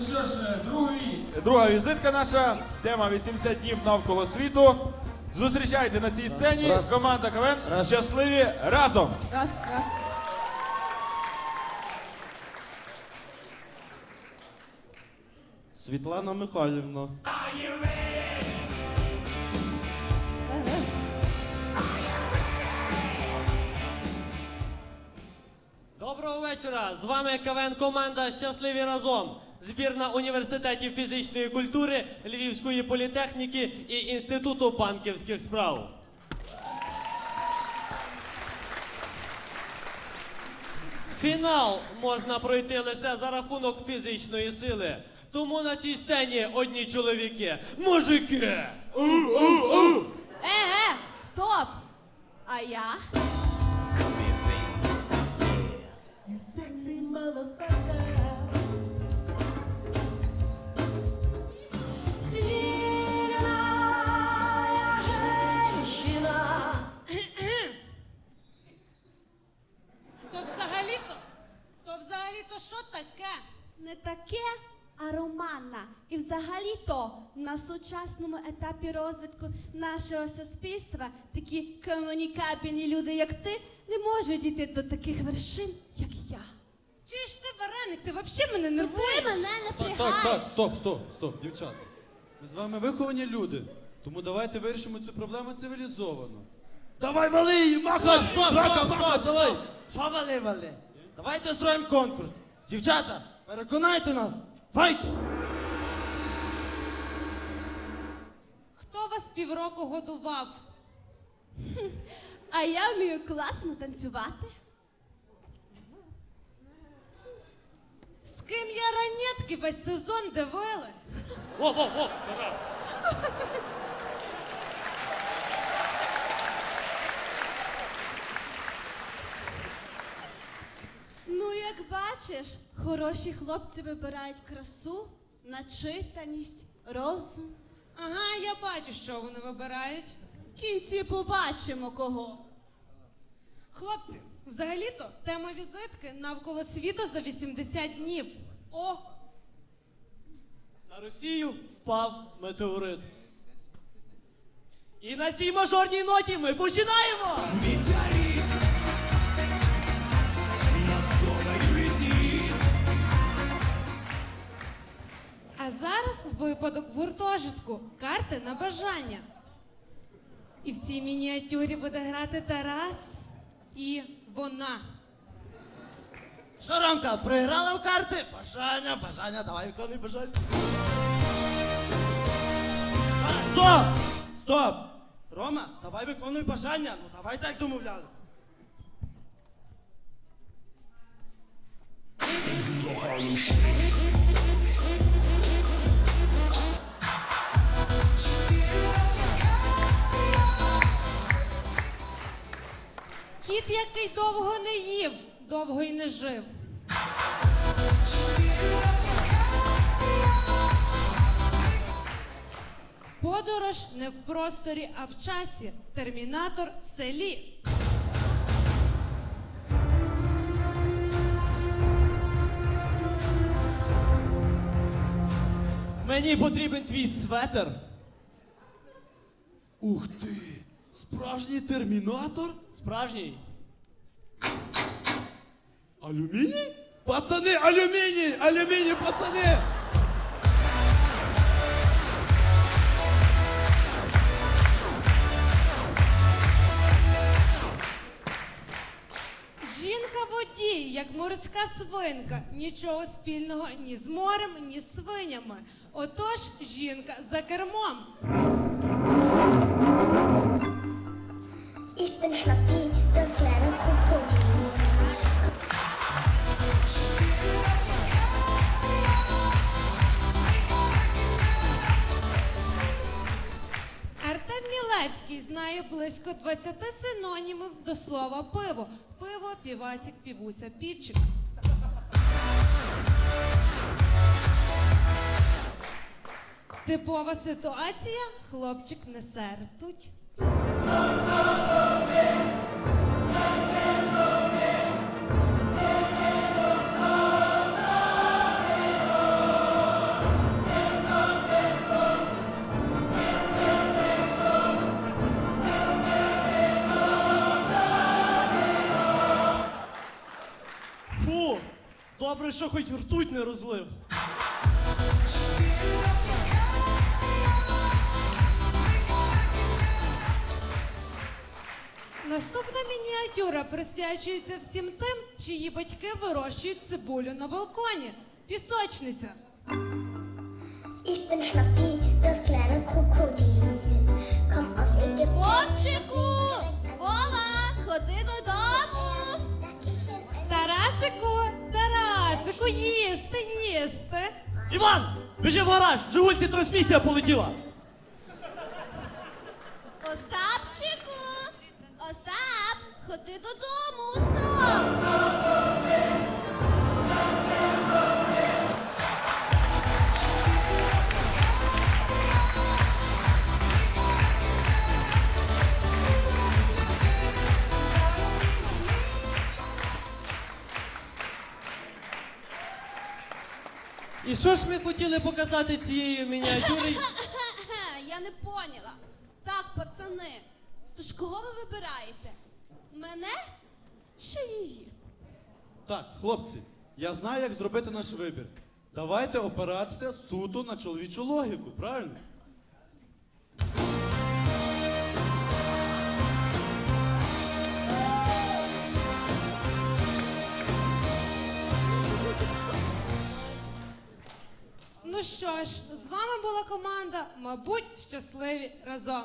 Ну що ж, е, другий, друга візитка наша. Тема 80 днів навколо світу. Зустрічайте на цій сцені Раз. команда КВН Щасливі разом. Раз, раз. Світлана Михайлівна. Доброго вечора! З вами КВН команда Щасливі разом. Збірна університетів фізичної культури, Львівської політехніки і Інституту банківських справ. Фінал можна пройти лише за рахунок фізичної сили. Тому на цій сцені одні чоловіки. Мужики! Е, е, стоп! А я? Сильная взагалі-то на сучасному етапі розвитку нашого суспільства такі комунікабельні люди, як ти, не можуть дійти до таких вершин, як я. Чи ж ти вареник? Ти взагалі мене Ти нервуєш? мене Так, так, напрягаєш. так, стоп, стоп, стоп, дівчата. Ми з вами виховані люди, тому давайте вирішимо цю проблему цивілізовано. Давай вали її, махач! Стоп, стоп, Драка, стоп, махач, стоп, давай! Що вали, вали? Давайте устроїмо конкурс. Дівчата, переконайте нас. Файт! Вас півроку годував? А я вмію класно танцювати. З ким я ранетки весь сезон дивилась? Во, во, во! Ну, як бачиш, хороші хлопці вибирають красу, начитаність, розум. Ага, я бачу, що вони вибирають. В кінці побачимо кого. Хлопці, взагалі-то тема візитки навколо світу за 80 днів. О! На Росію впав метеорит. І на цій мажорній ноті ми починаємо! А випадок в гуртожитку. Карти на бажання. І в цій мініатюрі буде грати Тарас і вона. Що, Ромка, програла в карти? Бажання, бажання, давай виконуй бажання. А, стоп! Стоп! Рома, давай виконуй бажання. Ну давай так домовлялися. Кіт, який довго не їв, довго й не жив. Подорож не в просторі, а в часі. Термінатор в селі. Мені потрібен твій светер. Ух ти! Справжній термінатор? Справжній. Алюміній? Пацани, алюміній! Алюміній, пацани! Жінка водій, як морська свинка, нічого спільного ні з морем, ні з свинями. Отож, жінка за кермом. Ich bin Schnappi, das kleine Krokodil. Близько 20 синонімів до слова пиво. Пиво, півасік, півуся, півчик. Типова ситуація, хлопчик несе ртуть. Би що хоч ртуть не розлив. Наступна мініатюра присвячується всім тим, чиї батьки вирощують цибулю на балконі. Пісочниця. Ich bin Schnappi, das kleine Krokodil. Komm aus Ägypten. Вовчику! Вова, ходи додому! Тарасику, їсти, їсти. Іван! Біжи в гараж! Жигульці трансмісія полетіла! Остапчику! Остап, ходи додому, І що ж ми хотіли показати цією мініатюрою? Я не поняла. Так, пацани, тож кого ви вибираєте? Мене чи її? Так, хлопці, я знаю, як зробити наш вибір. Давайте опиратися суто на чоловічу логіку, правильно? Що ж, з вами була команда, мабуть, щасливі разом.